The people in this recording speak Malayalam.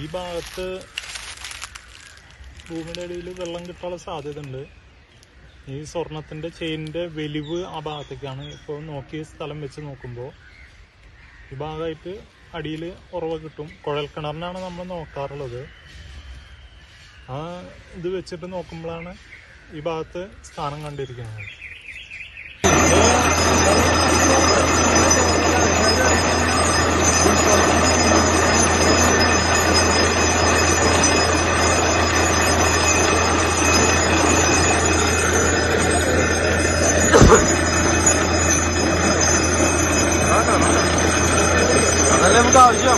ഈ ഭാഗത്ത് ഭൂമിയുടെ അടിയിൽ വെള്ളം കിട്ടാനുള്ള സാധ്യത ഉണ്ട് ഈ സ്വർണത്തിന്റെ ചെയിനിന്റെ വലിവ് ആ ഭാഗത്തേക്കാണ്. ഇപ്പോൾ നോക്കിയ സ്ഥലം വെച്ച് നോക്കുമ്പോൾ ഈ ഭാഗമായിട്ട് അടിയിൽ ഉറവ കിട്ടും. കുഴൽ കിണറിനാണ് നമ്മൾ നോക്കാറുള്ളത്. ആ ഇത് വെച്ചിട്ട് നോക്കുമ്പോഴാണ് ഈ ഭാഗത്ത് സ്ഥാനം കണ്ടിരിക്കുന്നത്. 连不到一样。